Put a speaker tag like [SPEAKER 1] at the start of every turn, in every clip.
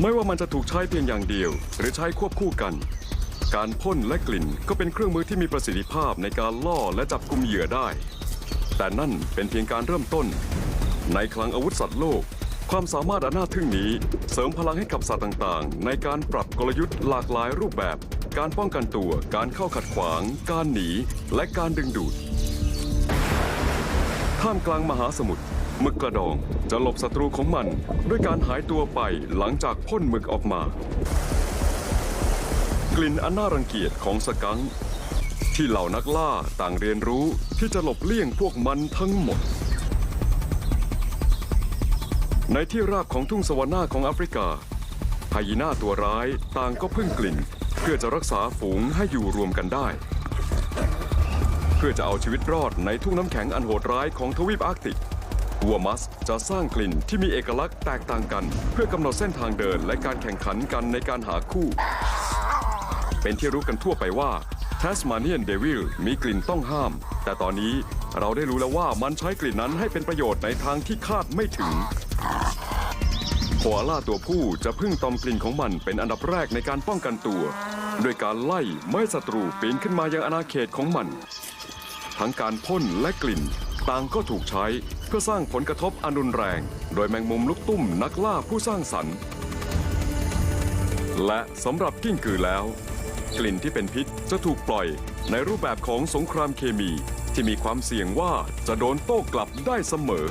[SPEAKER 1] ไม่ว่ามันจะถูกใช้เพียงอย่างเดียว หรือใช้ควบคู่กัน การพ่นและกลิ่นก็เป็นเครื่องมือที่มีประสิทธิภาพในการล่อและจับกุมเหยื่อได้ แต่นั่นเป็นเพียงการเริ่มต้น ในคลังอาวุธสัตว์โลก ความสามารถอันน่าทึ่งนี้ เสริมพลังให้กับสัตว์ต่างๆ ในการปรับกลยุทธ์หลากหลายรูปแบบ การป้องกันตัว การเข้าขัดขวาง การหนี และการดึงดูดท่ามกลางมหาสมุทร หมึกกระดองจะหลบศัตรูของมันด้วยการหายตัวไปหลังจากพ่นหมึกออกมา กลิ่นอันน่ารังเกียจของสกังค์ที่เหล่านักล่าต่างเรียนรู้ที่จะหลบเลี่ยงพวกมันทั้งหมด ในที่ราบของทุ่งสวรรค์ของแอฟริกาไฮยีน่าตัวร้ายต่างก็พึ่งกลิ่น เพื่อจะรักษาฝูงให้อยู่รวมกันได้ เพื่อจะเอาชีวิตรอดในทุ่งน้ำแข็งอันโหดร้ายของทวีปอาร์กติก วัวมัสจะสร้างกลิ่นที่มีเอกลักษณ์แตกต่างกัน เพื่อกำหนดเส้นทางเดินและการแข่งขันกันในการหาคู่ เป็นที่รู้กันทั่วไปว่า Tasmanian Devil มีกลิ่นต้องห้าม แต่ตอนนี้เราได้รู้แล้วว่ามันใช้กลิ่นนั้นให้เป็นประโยชน์ในทางที่คาดไม่ถึงโคอาล่าตัวผู้จะพึ่งตอมกลิ่นของมันเป็นอันดับแรกในการป้องกันตัวโดยการไล่ไม่ศัตรูปีนขึ้นมายังอาณาเขตของมัน ทั้งการพ่นและกลิ่นต่างก็ถูกใช้ เพื่อสร้างผลกระทบอันรุนแรง โดยแมงมุมลูกตุ้มนักล่าผู้สร้างสรรค์ และสำหรับกิ้งกือแล้ว กลิ่นที่เป็นพิษจะถูกปล่อยในรูปแบบของสงครามเคมีที่มีความเสี่ยงว่าจะโดนโต้กลับได้เสมอ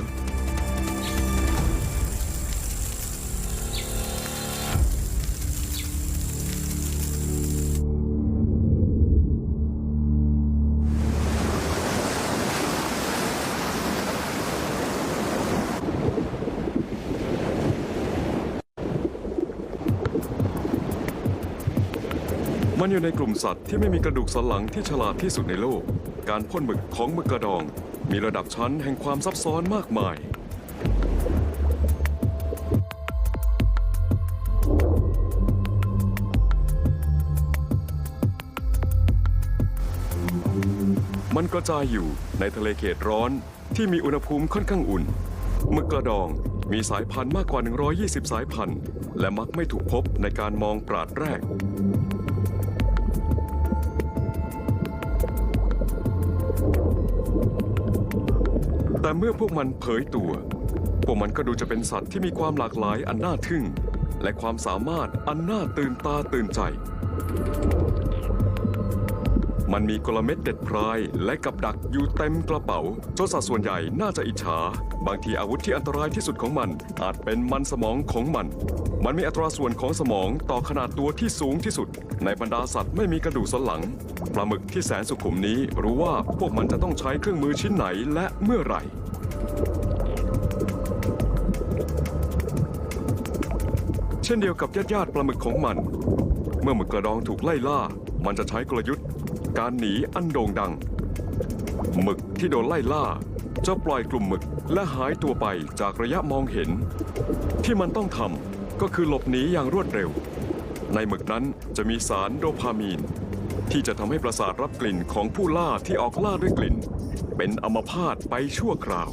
[SPEAKER 1] มันอยู่ในกลุ่มสัตว์ที่ไม่มีกระดูกสันหลังที่ฉลาดที่สุดในโลก การพ่นหมึกของหมึกกระดอง มีระดับชั้นแห่งความซับซ้อนมากมาย มันกระจายอยู่ในทะเลเขตร้อนที่มีอุณหภูมิค่อนข้างอุ่นหมึกกระดองมีสายพันธุ์มากกว่า 120 สายพันธุ์ และมักไม่ถูกพบในการมองปราดแรก แต่เมื่อพวกมันเผยตัว พวกมันก็ดูจะเป็นสัตว์ที่มีความหลากหลายอันน่าทึ่ง และความสามารถอันน่าตื่นตาตื่นใจ มันมีกลเม็ดเด็ดพรายและกับดักอยู่เต็มกระเป๋าจนสัตว์ส่วนใหญ่น่าจะอิจฉา บางทีอาวุธที่อันตรายที่สุดของมันอาจเป็นมันสมองของมัน มันมีอัตราส่วนของสมองต่อขนาดตัวที่สูงที่สุด ในบรรดาสัตว์ไม่มีกระดูกสันหลังปลาหมึกที่แสนสุขุมนี้รู้ว่าพวกมันจะต้องใช้เครื่องมือชิ้นไหนและเมื่อไหร่เช่นเดียวกับญาติญาติปลาหมึกของมัน เมื่อหมึกกระดองถูกไล่ล่า มันจะใช้กลยุทธ์ การหนีอันโด่งดัง หมึกที่โดนไล่ล่าจะปล่อยกลุ่มหมึกและหายตัวไปจากระยะมองเห็น ที่มันต้องทำ ก็คือหลบหนีอย่างรวดเร็ว ในหมึกนั้นจะมีสารโดพามีน ที่จะทำให้ประสาทรับกลิ่นของผู้ล่าที่ออกล่าด้วยกลิ่น เป็นอมพาตไปชั่วคราว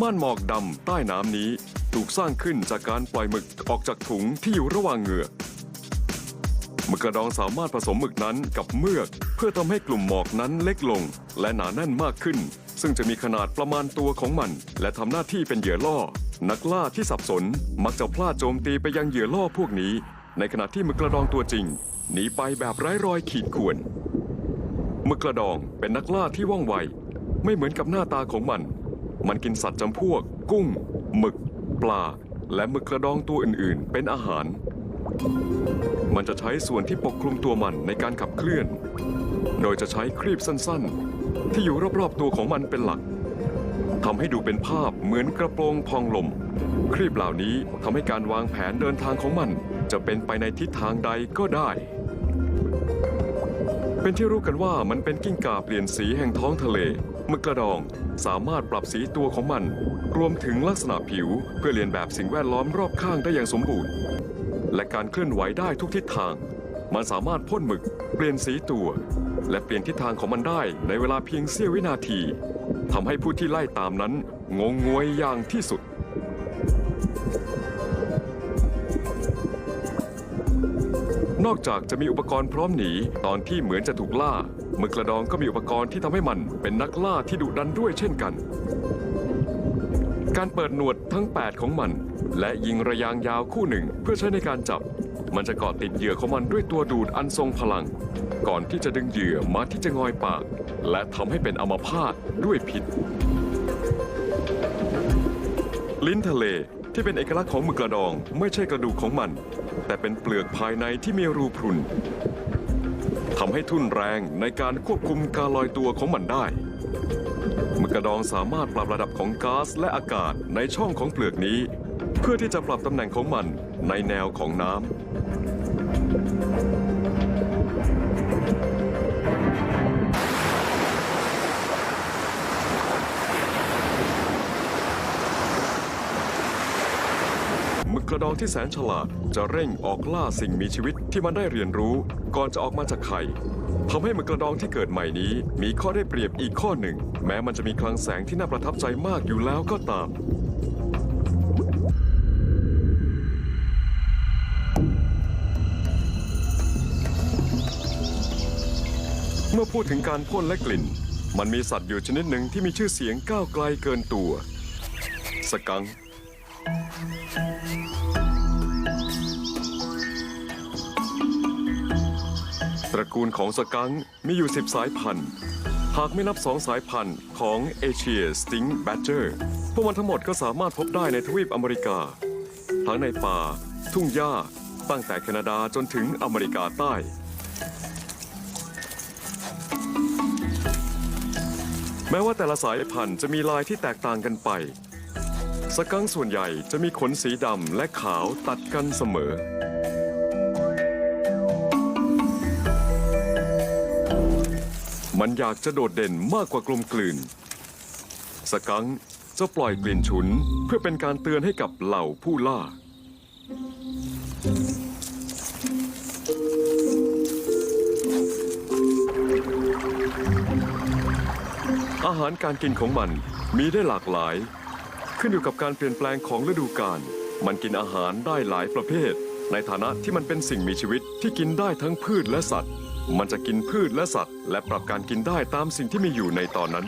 [SPEAKER 1] ม่านหมอกดำใต้น้ำนี้ถูกสร้างขึ้นจากการปล่อยหมึกออกจากถุงที่อยู่ระหว่างเหงือกหมึกกระดองสามารถผสมหมึกนั้นกับเมือก เพื่อทำให้กลุ่มหมอกนั้นเล็กลง และหนาแน่นมากขึ้น ซึ่งจะมีขนาดประมาณตัวของมัน และทำหน้าที่เป็นเหยื่อล่อ นักล่าที่สับสนมักจะพลาดโจมตีไปยังเหยื่อล่อพวกนี้ ในขณะที่มึกกระดองตัวจริงหนีไปแบบไร้รอยขีดข่วนมึกกระดองเป็นนักล่าที่ว่องไว ไม่เหมือนกับหน้าตาของมัน มันกินสัตว์จำพวก กุ้งหมึก ปลา และมึกกระดองตัวอื่นๆ เป็นอาหาร มันจะใช้ส่วนที่ปกคลุมตัวมันในการขับเคลื่อน โดยจะใช้ครีบสั้นๆ ที่อยู่รอบๆตัวของมันเป็นหลัก ทำให้ดูเป็นภาพเหมือนกระโปรงพองลม ครีบเหล่านี้ทำให้การวางแผนเดินทางของมัน จะเป็นไปในทิศทางใดก็ได้ เป็นที่รู้กันว่ามันเป็นกิ้งก่าเปลี่ยนสีแห่งท้องทะเลมึกกระดองสามารถปรับสีตัวของมัน รวมถึงลักษณะผิวเพื่อเรียนแบบสิ่งแวดล้อมรอบข้างได้อย่างสมบูรณ์ และการเคลื่อนไหวได้ทุกทิศทาง มันสามารถพ่นหมึก เปลี่ยนสีตัว และเปลี่ยนทิศทางของมันได้ในเวลาเพียงเสี้ยววินาที ทำให้ผู้ที่ไล่ตามนั้น งงงวยอย่างที่สุด นอกจากจะมีอุปกรณ์พร้อมหนีตอนที่เหมือนจะถูกล่ามึกกระดองก็มีอุปกรณ์ที่ทำให้มันเป็นนักล่าที่ดุดันด้วยเช่นกัน การเปิดหนวดทั้ง 8 ของมัน และยิงระยางยาวคู่หนึ่งเพื่อใช้ในการจับ มันจะเกาะติดเหยื่อของมันด้วยตัวดูดอันทรงพลัง ก่อนที่จะดึงเหยื่อมาที่จะงอยปาก และทำให้เป็นอัมพาตด้วยพิษ ลิ้นทะเลที่เป็นเอกลักษณ์ของหมึกกระดองไม่ใช่กระดูกของมัน แต่เป็นเปลือกภายในที่มีรูพรุนทำให้ทุ่นแรงในการควบคุมการลอยตัวของมันได้หมึกกระดองสามารถปรับระดับของก๊าซและอากาศในช่องของเปลือกนี้ เพื่อที่จะปรับตำแหน่งของมันในแนวของน้ำ ดองที่แสนฉลาดจะเร่งออกล่าสิ่งมีชีวิตที่มันได้เรียนรู้ก่อนจะออกมาจากไข่ทำให้หมึกกระดองที่เกิดใหม่นี้ มีข้อได้เปรียบอีกข้อหนึ่ง แม้มันจะมีคลังแสงที่น่าประทับใจมากอยู่แล้วก็ตาม เมื่อพูดถึงการพ่นและกลิ่น มันมีสัตว์อยู่ชนิดหนึ่งที่มีชื่อเสียงก้าวไกลเกินตัว สกัง ตระกูลของสกังค์มีอยู่ 10 สายพันธุ์ หากไม่นับสองสายพันธุ์ของเอเชียสติงแบดเจอร์พวกมันทั้งหมดก็สามารถพบได้ในทวีปอเมริกา ทั้งในป่า ทุ่งหญ้า ตั้งแต่แคนาดาจนถึงอเมริกาใต้ แม้ว่าแต่ละสายพันธุ์จะมีลายที่แตกต่างกันไป สกังค์ส่วนใหญ่จะมีขนสีดำและขาวตัดกันเสมอ มันอยากจะโดดเด่นมากกว่ากลมกลืน สกังจะปล่อยกลิ่นฉุนเพื่อเป็นการเตือนให้กับเหล่าผู้ล่า อาหารการกินของมันมีได้หลากหลาย ขึ้นอยู่กับการเปลี่ยนแปลงของฤดูกาลมันกินอาหารได้หลายประเภท ในฐานะที่มันเป็นสิ่งมีชีวิตที่กินได้ทั้งพืชและสัตว์ มันจะกินพืชและสัตว์ และปรับการกินได้ตามสิ่งที่มีอยู่ในตอนนั้น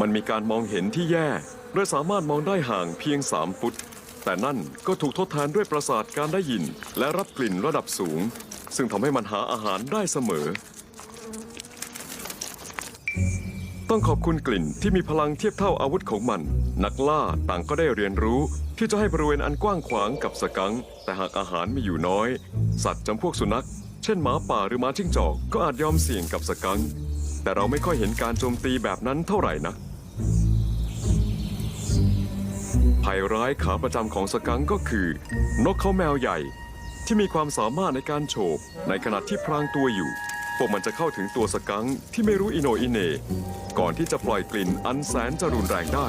[SPEAKER 1] มันมีการมองเห็นที่แย่โดยสามารถมองได้ห่างเพียง 3 ฟุต แต่นั่นก็ถูกทดแทนด้วยประสาทการได้ยิน และรับกลิ่นระดับสูง ซึ่งทำให้มันหาอาหารได้เสมอ ต้องขอบคุณกลิ่นที่มีพลังเทียบเท่าอาวุธของมัน นักล่าต่างก็ได้เรียนรู้ ที่จะให้บริเวณอันกว้างขวางกับสกังค์แต่หากอาหารมีอยู่น้อย สัตว์จำพวกสุนัข เช่นหมาป่าหรือหมาจิ้งจอก ก็อาจยอมเสี่ยงกับสกังค์แต่เราไม่ค่อยเห็นการโจมตีแบบนั้นเท่าไหร่นะภัยร้ายขาประจำของสกังค์ก็คือ นกเขาแมวใหญ่ ที่มีความสามารถในการโฉบในขณะที่พรางตัวอยู่ พวกมันจะเข้าถึงตัวสกังค์ที่ไม่รู้อิโนอิเน ก่อนที่จะปล่อยกลิ่นอันแสนจะรุนแรงได้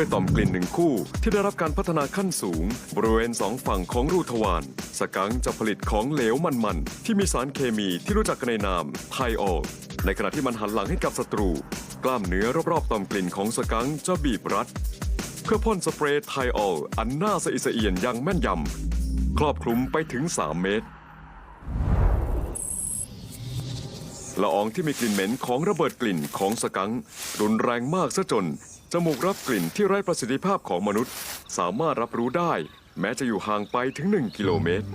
[SPEAKER 1] ด้วยต่อมกลิ่นหนึ่งคู่ ที่ได้รับการพัฒนาขั้นสูง บริเวณสองฝั่งของรูทวารสกังจะผลิตของเหลวมันๆ ที่มีสารเคมีที่รู้จักกันในนามไทออลในขณะที่มันหันหลังให้กับศัตรู กล้ามเนื้อรอบๆต่อมกลิ่นของสกังจะบีบรัด เพื่อพ่นสเปรย์ไทออลอันน่าสะอิดสะเอียนอย่างแม่นยำครอบคลุมไปถึง 3 เมตรละอองที่มีกลิ่นเหม็นของระเบิดกลิ่นของสกังรุนแรงมากซะจน จมูกรับกลิ่นที่ไร้ประสิทธิภาพของมนุษย์ สามารถรับรู้ได้ แม้จะอยู่ห่างไปถึง 1 กิโลเมตร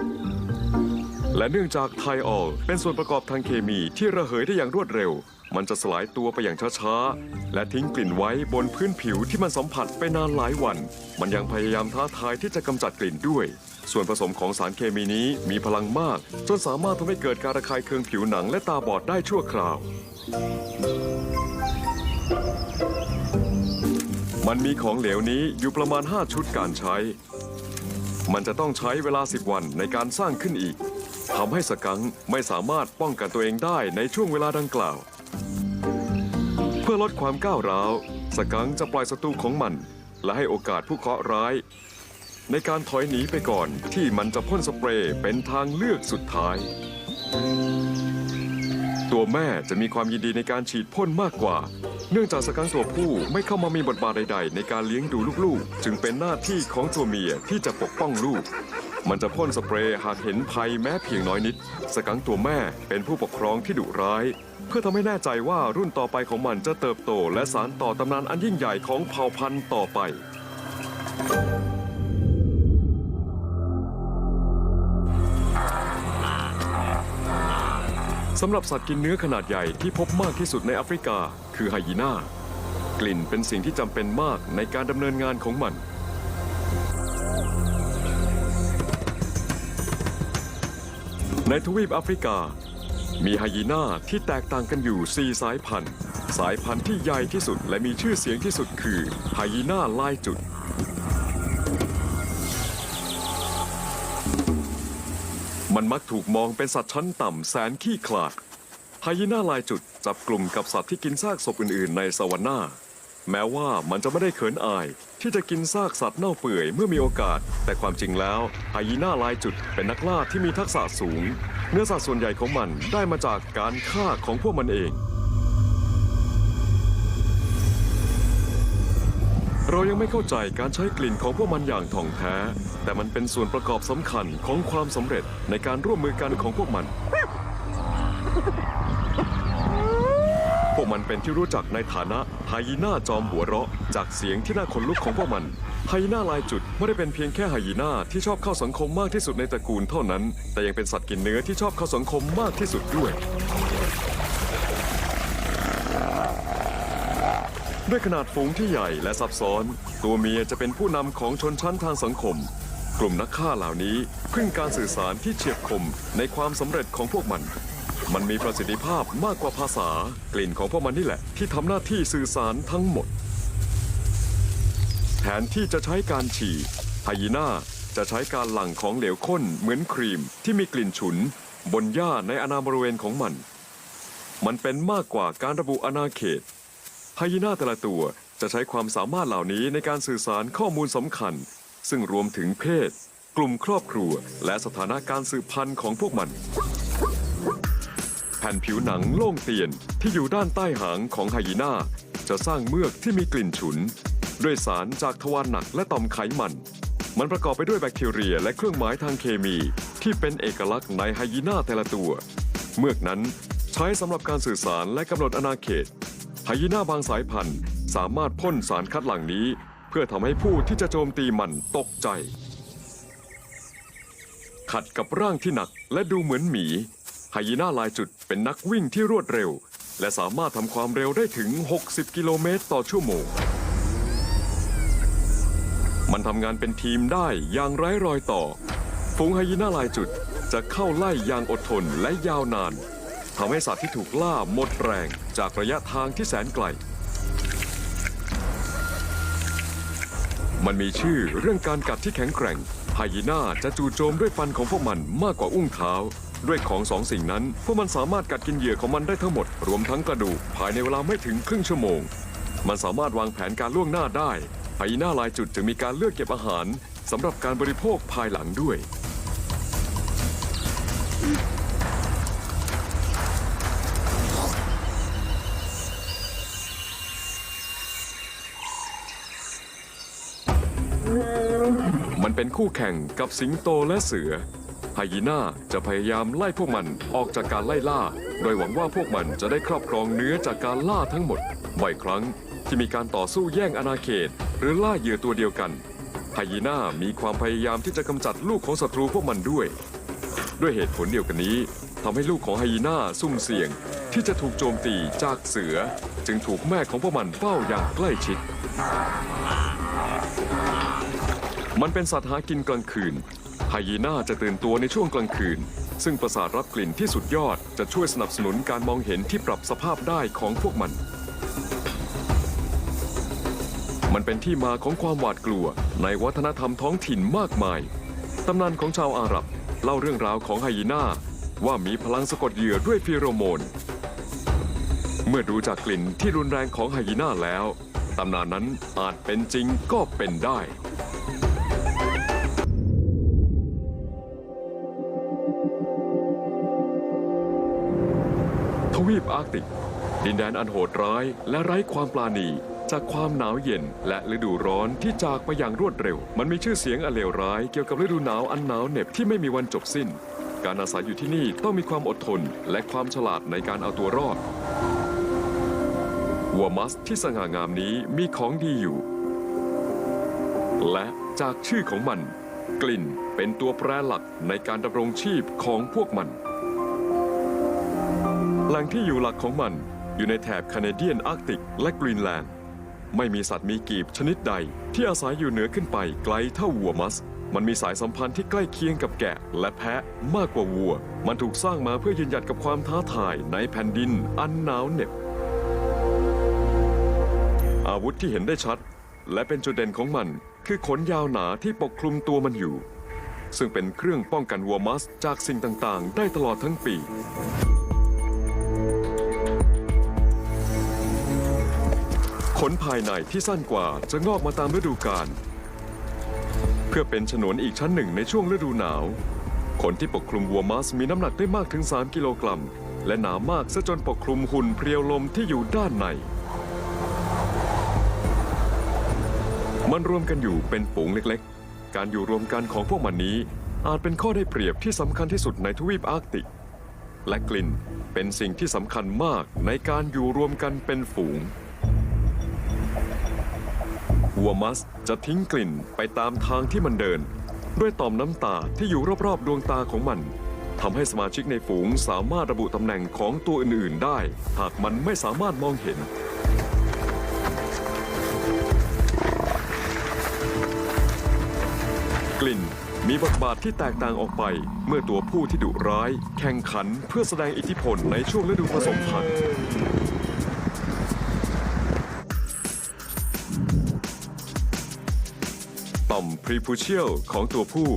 [SPEAKER 1] และเนื่องจากไทออลเป็นส่วนประกอบทางเคมีที่ระเหยได้อย่างรวดเร็ว มันจะสลายตัวไปอย่างช้าๆ และทิ้งกลิ่นไว้บนพื้นผิวที่มันสัมผัสไปนานหลายวัน มันยังพยายามท้าทายที่จะกำจัดกลิ่นด้วย ส่วนผสมของสารเคมีนี้มีพลังมาก จนสามารถทำให้เกิดการระคายเคืองผิวหนังและตาบอดได้ชั่วคราว มันมีของเหลวนี้อยู่ประมาณ 5 ชุดการใช้ มันจะต้องใช้เวลา 10 วันในการสร้างขึ้นอีกทำให้สกังค์ไม่สามารถป้องกันตัวเองได้ในช่วงเวลาดังกล่าว เพื่อลดความก้าวร้าว สกังค์จะปล่อยศัตรูของมัน และให้โอกาสผู้เคราะห์ร้าย ในการถอยหนีไปก่อนที่มันจะพ่นสเปรย์เป็นทางเลือกสุดท้าย ตัวแม่จะมีความยินดีในการฉีดพ่นมากกว่า เนื่องจากสกังค์ตัวผู้ไม่เข้ามามีบทบาทใด ๆ ในการเลี้ยงดูลูกๆ จึงเป็นหน้าที่ของตัวเมียที่จะปกป้องลูก มันจะพ่นสเปรย์หากเห็นภัยแม้เพียงน้อยนิด สกังค์ตัวแม่เป็นผู้ปกครองที่ดุร้าย เพื่อทำให้แน่ใจว่ารุ่นต่อไปของมันจะเติบโต และสานต่อตำนานอันยิ่งใหญ่ของเผ่าพันธุ์ต่อไป สำหรับสัตว์กินเนื้อขนาดใหญ่ที่พบมากที่สุดในแอฟริกา คือไฮยีน่ากลิ่นเป็นสิ่งที่จำเป็นมากในการดำเนินงานของมันในทวีปแอฟริกา มีไฮยีน่าที่แตกต่างกันอยู่ 4 สายพันธุ์ สายพันธุ์ที่ใหญ่ที่สุดและมีชื่อเสียงที่สุดคือไฮยีน่าลายจุด มันมักถูกมองเป็นสัตว์ชั้นต่ำแสนขี้ขลาดไฮยีน่าลายจุดจับกลุ่มกับสัตว์ที่กินซากศพอื่นๆ ในสวรรค์นาแม้ว่ามันจะไม่ได้เขินอาย ที่จะกินซากสัตว์เน่าเปื่อยเมื่อมีโอกาส แต่ความจริงแล้วไฮยีน่าลายจุดเป็นนักล่าที่มีทักษะสูง เนื้อสัตว์ส่วนใหญ่ของมันได้มาจากการฆ่าของพวกมันเอง เรายังไม่เข้าใจการใช้กลิ่นของพวกมันอย่างถ่องแท้ แต่มันเป็นส่วนประกอบสำคัญของความสำเร็จในการร่วมมือกันของพวกมัน พวกมันเป็นที่รู้จักในฐานะไฮยีน่าจอมหัวเราะ จากเสียงที่น่าขนลุกของพวกมัน ไฮยีน่าลายจุดไม่ได้เป็นเพียงแค่ไฮยีน่าที่ชอบเข้าสังคมมากที่สุดในตระกูลเท่านั้น แต่ยังเป็นสัตว์กินเนื้อที่ชอบเข้าสังคมมากที่สุดด้วย ด้วยขนาดฝูงที่ใหญ่และซับซ้อน ตัวเมียจะเป็นผู้นำของชนชั้นทางสังคม กลุ่มนักฆ่าเหล่านี้พึ่งการสื่อสารที่เฉียบคมในความสำเร็จของพวกมัน มันมีประสิทธิภาพมากกว่าภาษา กลิ่นของพวกมันนี่แหละ ที่ทำหน้าที่สื่อสารทั้งหมด แทนที่จะใช้การฉี่ไฮยีน่าจะใช้การหลั่งของเหลวข้นเหมือนครีมที่มีกลิ่นฉุน บนหญ้าในอนาบริเวณของมัน มันเป็นมากกว่าการระบุอาณาเขต ไฮยีน่าแต่ละตัวจะใช้ความสามารถเหล่านี้ในการสื่อสารข้อมูลสำคัญ ซึ่งรวมถึงเพศ กลุ่มครอบครัว และสถานะการสืบพันธุ์ของพวกมัน แผ่นผิวหนังโล่งเตียนที่อยู่ด้านใต้หางของไฮยีน่าจะสร้างเมือกที่มีกลิ่นฉุน ด้วยสารจากทวารหนักและต่อมไขมัน มันประกอบไปด้วยแบคทีเรียและเครื่องหมายทางเคมีที่เป็นเอกลักษณ์ในไฮยีน่าแต่ละตัว เมือกนั้นใช้สำหรับการสื่อสารและกำหนดอาณาเขต ไฮยีน่าบางสายพันธุ์สามารถพ่นสารคัดหลั่งนี้ เพื่อทำให้ผู้ที่จะโจมตีมันตกใจ ขัดกับร่างที่หนักและดูเหมือนหมีไฮยีน่าลายจุดเป็นนักวิ่งที่รวดเร็ว และสามารถทำความเร็วได้ถึง 60 กิโลเมตรต่อชั่วโมง มันทำงานเป็นทีมได้อย่างไร้รอยต่อ ฝูงไฮยีน่าลายจุดจะเข้าไล่อย่างอดทนและยาวนาน ทำให้สัตว์ที่ถูกล่าหมดแรงจากระยะทางที่แสนไกล มันมีชื่อเรื่องการกัดที่แข็งแกร่งไฮยีน่าจะจู่โจมด้วยฟันของพวกมันมากกว่าอุ้งเท้า ด้วยของสองสิ่งนั้น พวกมันสามารถกัดกินเหยื่อของมันได้ทั้งหมด รวมทั้งกระดูกภายในเวลาไม่ถึงครึ่งชั่วโมง มันสามารถวางแผนการล่วงหน้าได้ไฮยีน่าลายจุดจึงมีการเลือกเก็บอาหารสำหรับการบริโภคภายหลังด้วย เป็นคู่แข่งกับสิงโตและเสือไฮยีน่าจะพยายามไล่พวกมันออกจากการไล่ล่า โดยหวังว่าพวกมันจะได้ครอบครองเนื้อจากการล่าทั้งหมดบ่อยครั้งที่มีการต่อสู้แย่งอาณาเขต หรือล่าเหยื่อตัวเดียวกันไฮยีน่ามีความพยายามที่จะกำจัดลูกของศัตรูพวกมันด้วย ด้วยเหตุผลเดียวกันนี้ทำให้ลูกของไฮยีน่าซุ่มเสี่ยง ที่จะถูกโจมตีจากเสือ จึงถูกแม่ของพวกมันเฝ้าอย่างใกล้ชิด มันเป็นสัตว์หากินกลางคืน ไฮยีน่าจะตื่นตัวในช่วงกลางคืน ซึ่งประสาทรับกลิ่นที่สุดยอดจะช่วยสนับสนุนการมองเห็นที่ปรับสภาพได้ของพวกมัน มันเป็นที่มาของความหวาดกลัวในวัฒนธรรมท้องถิ่นมากมาย ตำนานของชาวอาหรับเล่าเรื่องราวของไฮยีน่าว่ามีพลังสะกดเหยื่อด้วยฟีโรโมน เมื่อดูจากกลิ่นที่รุนแรงของไฮยีน่าแล้ว ตำนานนั้นอาจเป็นจริงก็เป็นได้ วีปอาร์กติก ดินแดนอันโหดร้ายและไร้ความปราณี จากความหนาวเย็นและฤดูร้อนที่จากไปอย่างรวดเร็ว มันมีชื่อเสียงอันเลวร้ายเกี่ยวกับฤดูหนาวอันหนาวเหน็บที่ไม่มีวันจบสิ้น การอาศัยอยู่ที่นี่ต้องมีความอดทนและความฉลาดในการเอาตัวรอดวัวมัสที่สง่างามนี้มีของดีอยู่ และจากชื่อของมัน กลิ่นเป็นตัวแปรหลักในการดำรงชีพของพวกมัน แหล่งที่อยู่หลักของมันอยู่ในแถบแคนาเดียนอาร์กติกและกรีนแลนด์ ไม่มีสัตว์มีกีบชนิดใด ที่อาศัยอยู่เหนือขึ้นไปไกลเท่าวัวมัส มันมีสายสัมพันธ์ที่ใกล้เคียงกับแกะและแพะมากกว่าวัว มันถูกสร้างมาเพื่อยืนหยัดกับความท้าทายในแผ่นดินอันหนาวเหน็บ อาวุธที่เห็นได้ชัด และเป็นจุดเด่นของมันคือขนยาวหนาที่ปกคลุมตัวมันอยู่ ซึ่งเป็นเครื่องป้องกันวัวมัสจากสิ่งต่างๆ ได้ตลอดทั้งปี ขนภายในที่สั้นกว่าจะงอกมาตามฤดูกาลเพื่อเป็นฉนวนอีกชั้นหนึ่งในช่วงฤดูหนาว ขนที่ปกคลุมวัวมัสมีน้ำหนักได้มากถึง 3 กิโลกรัม และหนามากซะจนปกคลุมหุ่นเพรียวลมที่อยู่ด้านใน มันรวมกันอยู่เป็นฝูงเล็กๆ การอยู่รวมกันของพวกมันนี้ อาจเป็นข้อได้เปรียบที่สำคัญที่สุดในทวีปอาร์กติก และกลิ่นเป็นสิ่งที่สำคัญมากในการอยู่รวมกันเป็นฝูง วัวมัสจะทิ้งกลิ่นไปตามทางที่มันเดิน ด้วยต่อมน้ำตาที่อยู่รอบๆ ดวงตาของมันทำให้สมาชิกในฝูงสามารถระบุตำแหน่งของตัวอื่นๆ ได้ หากมันไม่สามารถมองเห็น กลิ่นมีบทบาทที่แตกต่างออกไป เมื่อตัวผู้ที่ดุร้าย แข่งขันเพื่อแสดงอิทธิพลในช่วงฤดูผสมพันธุ์ ต่อมพรีพูเชียลของตัวผู้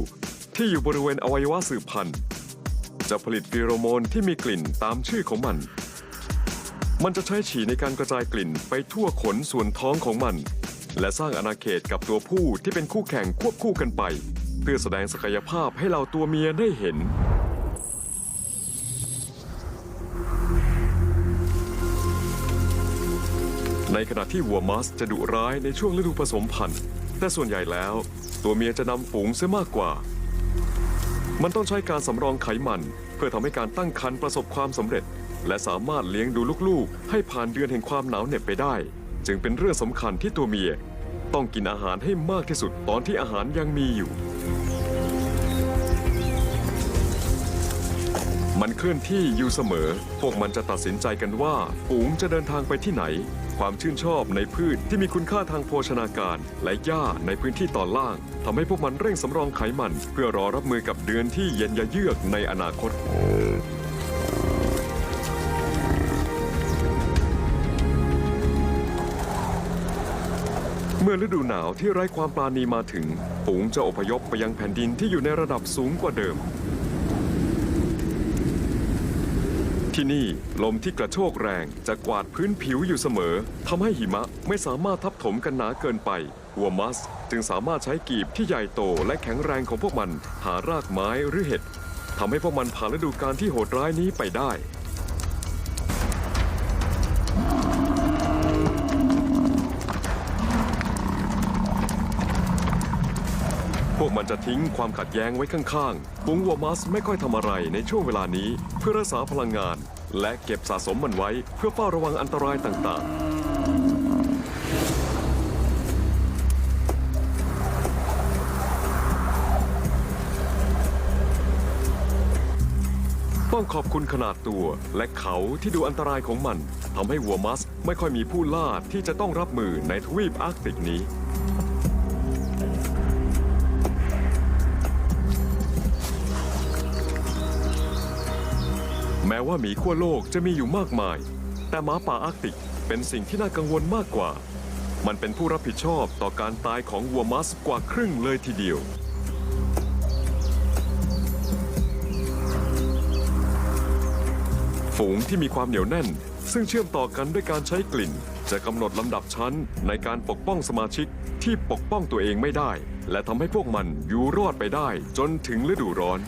[SPEAKER 1] ที่อยู่บริเวณอวัยวะสืบพันธุ์ จะผลิตฟีโรโมนที่มีกลิ่นตามชื่อของมัน มันจะใช้ฉี่ในการกระจายกลิ่นไปทั่วขนส่วนท้องของมัน และสร้างอาณาเขตกับตัวผู้ที่เป็นคู่แข่งควบคู่กันไป เพื่อแสดงศักยภาพให้เราตัวเมียได้เห็นในขณะที่วัวมัสจะดุร้ายในช่วงฤดูผสมพันธุ์ แต่ส่วนใหญ่แล้ว ตัวเมียจะนำฝูงเสียมากกว่า มันต้องใช้การสำรองไขมัน เพื่อทำให้การตั้งครรภ์ประสบความสำเร็จ และสามารถเลี้ยงดูลูกๆ ให้ผ่านเดือนแห่งความหนาวเหน็บไปได้ จึงเป็นเรื่องสำคัญที่ตัวเมีย ต้องกินอาหารให้มากที่สุดตอนที่อาหารยังมีอยู่ มันเคลื่อนที่อยู่เสมอ พวกมันจะตัดสินใจกันว่าฝูงจะเดินทางไปที่ไหน ความชื่นชอบในพืชที่มีคุณค่าทางโภชนาการ และหญ้าในพื้นที่ตอนล่างทำให้พวกมันเร่งสำรองไขมัน เพื่อรอรับมือกับเดือนที่เย็นยะเยือกในอนาคตเมื่อฤดูหนาวที่ไร้ความปราณีมาถึงฝูงจะอพยพไปยังแผ่นดินที่อยู่ในระดับสูงกว่าเดิม ที่นี่ลมที่กระโชกแรงจะกวาดพื้นผิวอยู่เสมอทำให้หิมะไม่สามารถทับถมกันหนาเกินไปวัวมัสจึงสามารถใช้กีบที่ใหญ่โตและแข็งแรงของพวกมันหารากไม้หรือเห็ดทำให้พวกมันผ่านฤดูกาลที่โหดร้ายนี้ไปได้ พวกมันจะทิ้งความขัดแย้งไว้ข้างๆฝูงวัวมัสไม่ค่อยทำอะไรในช่วงเวลานี้เพื่อรักษาพลังงาน และเก็บสะสมมันไว้เพื่อเฝ้าระวังอันตรายต่างๆต้องขอบคุณขนาดตัวและเขาที่ดูอันตรายของมันทำให้วัวมัสไม่ค่อยมีผู้ล่าที่จะต้องรับมือในทวีปอาร์กติกนี้ ม้ว่าหมีขั้วโลกจะมีอยู่มากมาย แต่หมาป่าอาร์กติกเป็นสิ่งที่น่ากังวลมากกว่า มันเป็นผู้รับผิดชอบต่อการตายของวัวมัสกว่าครึ่งเลยทีเดียวฝูงที่มีความเหนียวแน่น ซึ่งเชื่อมต่อกันด้วยการใช้กลิ่น จะกำหนดลำดับชั้นในการปกป้องสมาชิกที่ปกป้องตัวเองไม่ได้ และทำให้พวกมันอยู่รอดไปได้จนถึงฤดูร้อน